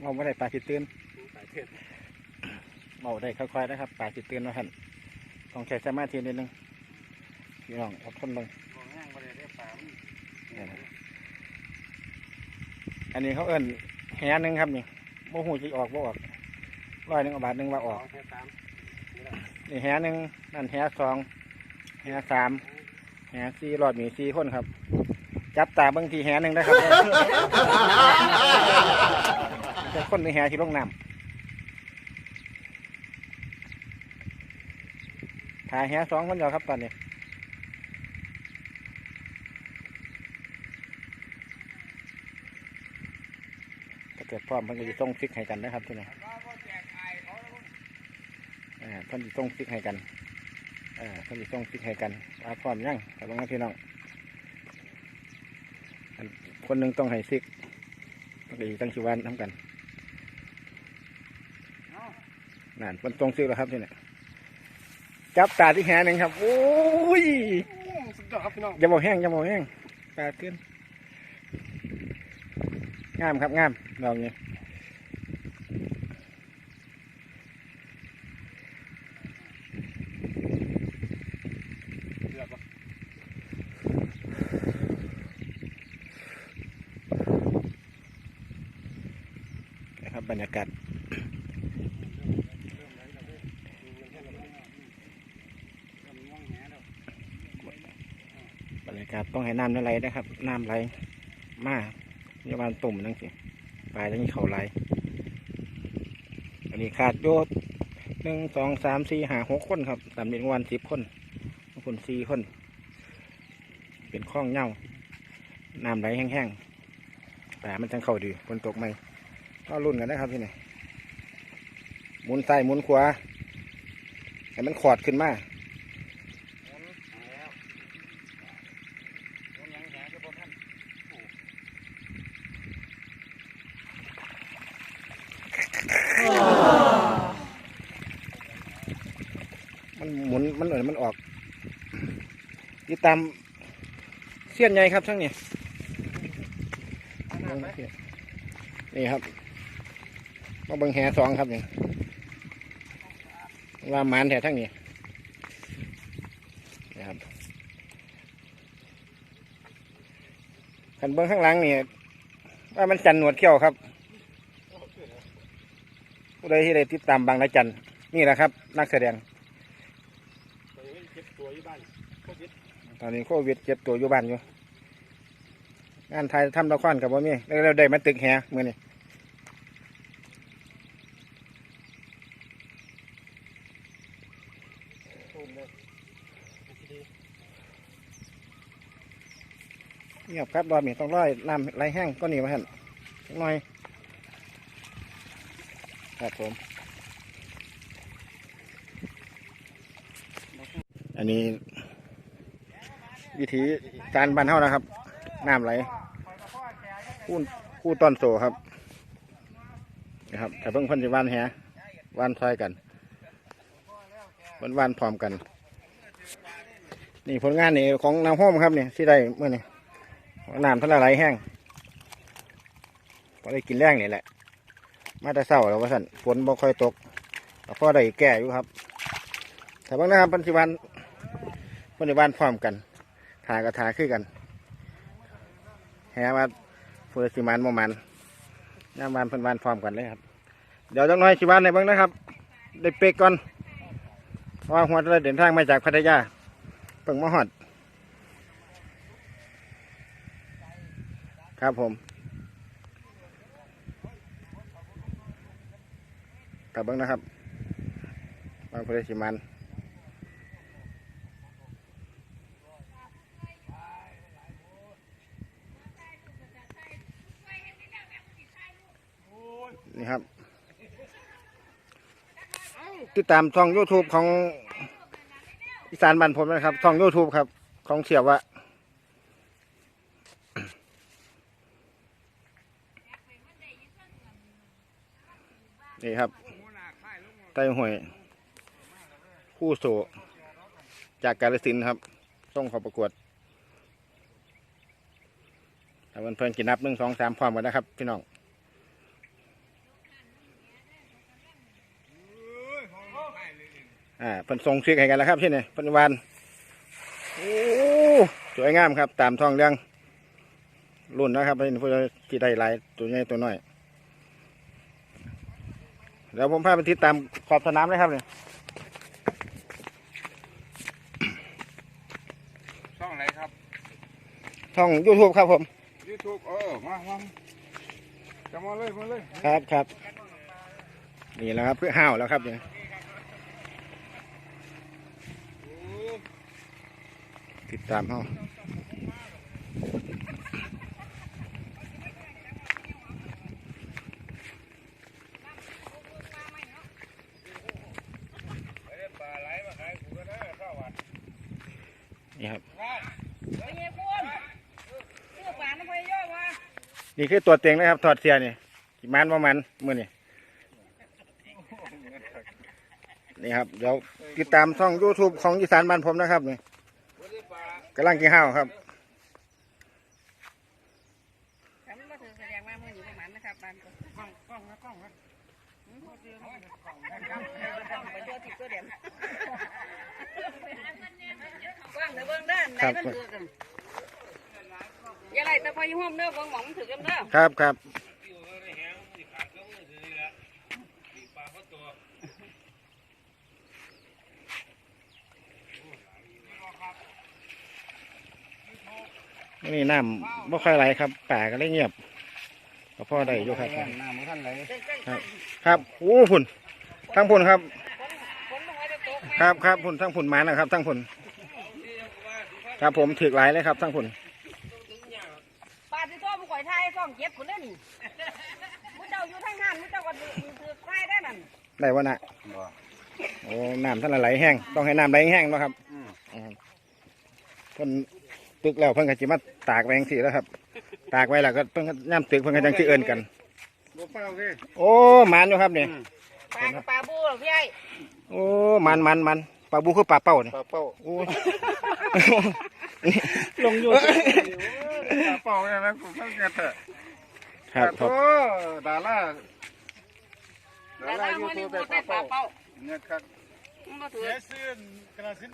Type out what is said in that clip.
เมาไม่ได้ปลาสิตื่นสายเทศเมาได้ค่อยๆนะครับปลาสิตื่นมาหันต้องใช้สมาธินิดนึงพี่น้องอดทนลงบอกย่างไปเลยได้ปามอันนี้เขาเอิ้นแหหนึ่งครับนี่โมหูจะออกบ่ออกร้อยหนึ่งบาทหนึ่งว่าออกแค่สามนี่แหหนึ่งนั่นแหสองแหสามแหสี่รอดมีสี่คนครับ จับตาเบางทีแหหนึ่งนะครับจะ คนในแหที่ลงน้ำถ่ายแหสองคนเดียวครับตอนนี้ถ้าเกิดพร้อมเพิ่นก็จะส่งฟิกให้กันนะครับที่นี่อ่าเพิ่นจะส่งฟิกให้กันอ่าเพิ่นจะส่งฟิกให้กันว่าพร้อมยังแต่บางพี่น้องคนหนึ่งต้องให้ซิกต้องอีตั้งชิวันทำกัน นั่นเพิ่นส่งซิกแล้วครับที่นี่จับตาที่แหหนึ่งครับโอ้ยสุดยอดครับพี่น้องอย่าบอกแห้งอย่าบอกแห้งปลาขึ้นงามครับงามดอกนี้เดือดปะนะครับบรรยากาศบ รยากาศต้องให้น้ำไหลนะครับ น้ำไหลมาอย่าบานตุ่มนั่งสิปลายแล้วนี่เขาไหลอันนี้ขาดโยดหนึ่งสองสามสี่ห้าหกคนครับสามเป็นวันสิบคนคนสี่คน เป็นข้องเหย้าน้ำไหลแห้งๆแต่มันจังเข้าดีฝนตกไหมก็รุ่นกันนะครับที่นี่หมุนซ้ายหมุนขวาให้มันขอดขึ้นมา แล้วยังแหงจะบ่ท่าน มันห มุนมันเอ่ยมันออกติดตามเสี้ยนใหญ่ครับทั้งนี้นี่ครับมาเบิ่งแหสองครับนี่ว่าหมานแถทั้งนี้นะครับขันเบิ้งข้างหลังนี่ว่ามันจันหนวดเขี้ยวครับผู้ใดที่ได้ติดตามบางระจันนี่แหละครับ นักแสดง ตัวนี้เจ็บตัวอยู่บ้านโควิด ตอนนี้โควิดเจ็บตัวอยู่บ้านอยู่งานไทยทำละครกับว่มีแล้วเราได้มาตึกแหมือนี่เลยดีเงียบครับรอบนี้ต้องร้อยน้ำไหลแห้งก็หนีมาหันหน่อย ครับผม อันนี้ วิธีการบันเท่านะครับน้ำไหลคู่คู่ต้นโซครับนะครับแต่เพิ่งพันจะวานแหวานซอยกันวันวานพร้อมกัน นี่ผลงานนี่ของน้ำห้อมครับนี่ที่ได้เมื่อนี่น้ำท่านละไหลแห้งพอได้กินแรงนี่แหละ มาแต่เศร้าแล้วว่าสันฝนบ่ค่อยตกแต่พอได้แก่อยู่ครับแต่บางนะครับปัจจุบันปัจจุบันพร้อมกัน ทากระทาคือกันแหว่าเฟือสิมันโมมันน้ำวันพันวันพร้อมกันเลยครับ เดี๋ยวจังน้อยสิวันในบ้างนะครับ ได้เปกก่อนเพราะว่าหัวเราเดินทางมาจากพัทยาเพิ่งมาหอด ครับผมกลับบ้างนะครับบางพลสิมัน นี่ครับ ติดตามช่อง YouTube ของอีสานบ้านผมนะครับช่อง YouTube ครับ ของเสียบวะนี่ครับไต้หวย คู่โซจากกาลสินครับส่งเขาประกวดถ้าเพื่อนเพื่อนกินนับหนึ่งสองสามพร้อมกันนะครับ พี่น้อง อ่าเพิ่นส่งเสียกให้กันแล้วครับที่นี่เพิ่นวานโอ้สวยงามครับ ตามท้องเรื่องรุ่นนะครับเพิ่นเพื่อที่ได้หลายตัวใหญ่ตัวน้อยเดี๋ยวผมพาไปติดตามขอบสนามเลยครับเนี่ยช่องไหนครับช่องยูทูบครับผมยูทูบเออมามาจะมาเลยมาเลยครับครับนี่แหละครับเพื่อห้าวแล้วครับเนี่ย ติดตามเขานนี่ครับไปเยี่ยคุณซื้อฝาน้ำไปย่อวะนี่คือตัวเต็งนะครับ ถอดเสียนี่กี่มันประมาณมือนี่นี่ครับ เดี๋ยวติดตามช่อง YouTube ของอีสานบ้านผมนะครับนี่ กำลังกินข้าวครับฉันมาถือแสดงว่ามืออยู่ประมาณนะครับบ้านก็กล้องกล้องนะกล้องนะไปเจอติดตัวเนื้อเบิ่งด้านไหนมันถือกันอย่าไรแต่พอยุ่งเด้อเบิ่งหมองมันถือกันเด้อครับครับ นี่น้ำบ่ค่อยไหลครับป่าก็เลยเงียบก็พ่อได้อยู่ครับ น้ำมันท่านไหลครับครับโอ้พุ่นทั้งพุ่นครับคนลงไว้จะตกครับครับพุ่นทั้งพุ่นหมานะครับทั้งพุ่นครับผมถือหลายเลยครับทั้งพุ่นปลาที่ตัวมันก่อยไทยซ่อมเจ็บคนนี้นี่มึงเจ้าอยู่ทางนั้นมึงเจ้าก็ถือถือไฟได้นั่นได้วะน่ะบ่โอ้น้ำท่านละไหลแห้งต้องให้น้ำไหลแห้งเนาะครับอืมอืมเพิ่น ตึกแล้วเพิ่นก็จิมาตากไว้จังซี่แล้วครับ ตากไว้แล้วก็เพิ่นก็ย่ำตึกเพิ่นก็จังสิเอิ้นกันบ่เปล่าเด้โอ้หมันอยู่ครับนี่ปลากับปลาบูหรอพี่ไอ้โอ้หมันมันมันปลาบูคือปลาเป้านี่ปลาเป้าโอ้ลงอยู่ ปลาเป้าเนี่ยนะกูต้องเกิดเถอะครับคโอ้รับดาราแต่ละมือนี่พูดได้ปลาเป้าเนี่ยครับมึงก็ถือ เสียซื้อกระสิน